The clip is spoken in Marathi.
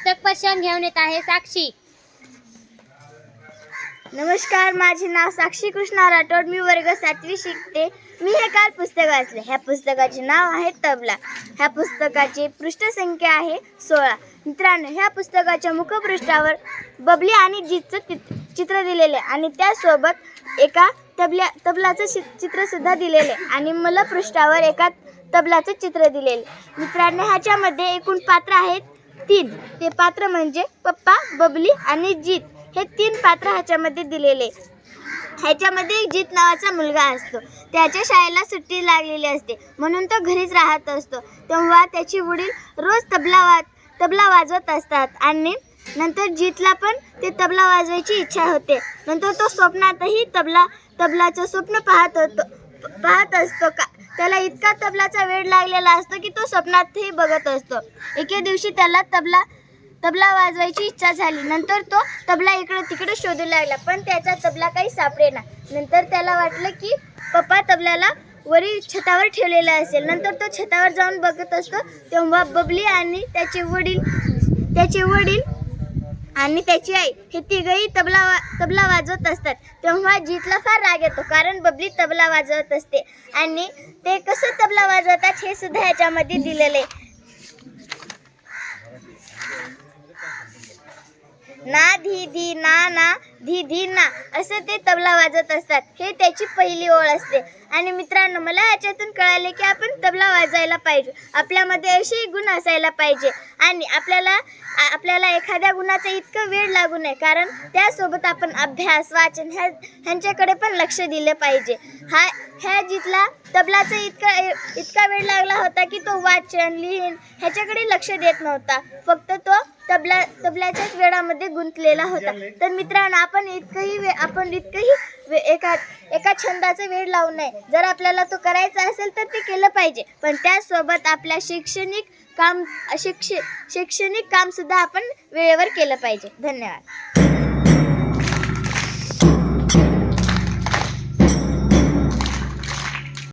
पुस्तक घेऊन येत आहे साक्षी. नमस्कार माझे नाव साक्षी कृष्णा राठोड. मी वर्ग सातवी शिकते. मी हे काल पुस्तक वाचले. ह्या पुस्तकाचे नाव आहे तबला. ह्या पुस्तकाची पृष्ठसंख्या आहे सोळा. मित्रांनो ह्या पुस्तकाच्या मुखपृष्ठावर बबली आणि जीतचं चित्र दिलेले आणि त्यासोबत एका तबल्या तबलाचं चित्रसुद्धा चित्र सुद्धा दिलेले आणि मला पृष्ठावर एका तबलाचं चित्र दिलेले. मित्रांनो ह्याच्यामध्ये एकूण पात्र आहेत तीन. ते पात्र म्हणजे पप्पा बबली आणि जीत. हे तीन पात्र ह्याच्यामध्ये दिलेले. ह्याच्यामध्ये जीत नावाचा मुलगा असतो. त्याच्या शाळेला सुट्टी लागलेली असते. म्हणून तो घरीच राहत असतो. तेव्हा त्याची वडील रोज तबला वा तबला वाजवत असतात. आणि नंतर जीतला पण ते तबला वाजवायची इच्छा होते. नंतर तो स्वप्नातही तबला तबलाचं स्वप्न पाहत होतो. पाहत असतो का? त्याला इतका तबलाचा वेळ लागलेला असतो की तो स्वप्नातही बघत असतो. एके दिवशी त्याला तबला तबला वाजवायची इच्छा झाली. नंतर तो तबला इकडे तिकडे शोधू लागला पण त्याचा तबला काही सापडेना. नंतर त्याला वाटलं की पप्पा तबल्याला वरील छतावर ठेवलेला असेल. नंतर तो छतावर जाऊन बघत असतो. तेव्हा बबली आणि त्याचे वडील त्याचे वडील आणि त्याची आई हे तिघही तबला वा तबला वाजवत असतात. तेव्हा जीतला फार राग येतो कारण बबली तबला वाजवत असते. आणि ते कसं तबला वाजवतात हे सुद्धा ह्याच्यामध्ये दिलेले ना धी धी ना ना धी धी ना असं ते तबला वाजवत असतात. हे त्याची पहिली ओळ असते. आणि मित्रांनो मला याच्यातून कळाले की आपण तबला वाजायला पाहिजे. आपल्यामध्ये असेही गुण असायला पाहिजे. आणि आपल्याला आपल्याला एखाद्या गुणाचा इतकं वेळ लागू नये. कारण त्यासोबत आपण अभ्यास वाचन ह्या ह्यांच्याकडे पण लक्ष दिलं पाहिजे. हा ह्या जिथला तबलाचा इतका इतका वेळ लागला होता की तो वाचन लिहिण ह्याच्याकडे लक्ष देत नव्हता. फक्त तो तबला तबल्याच्याच वेळामध्ये गुंतलेला होता. तर मित्रांनो आपण इतकंही वे आपण इतकंही वे- एका एका छंदाचा वेळ लावू नये. जर आपल्याला तो करायचा असेल तर ते केलं पाहिजे. पण त्याचसोबत आपल्या शैक्षणिक काम शिक्ष शैक्षणिक काम सुद्धा आपण वेळेवर केलं पाहिजे. धन्यवाद.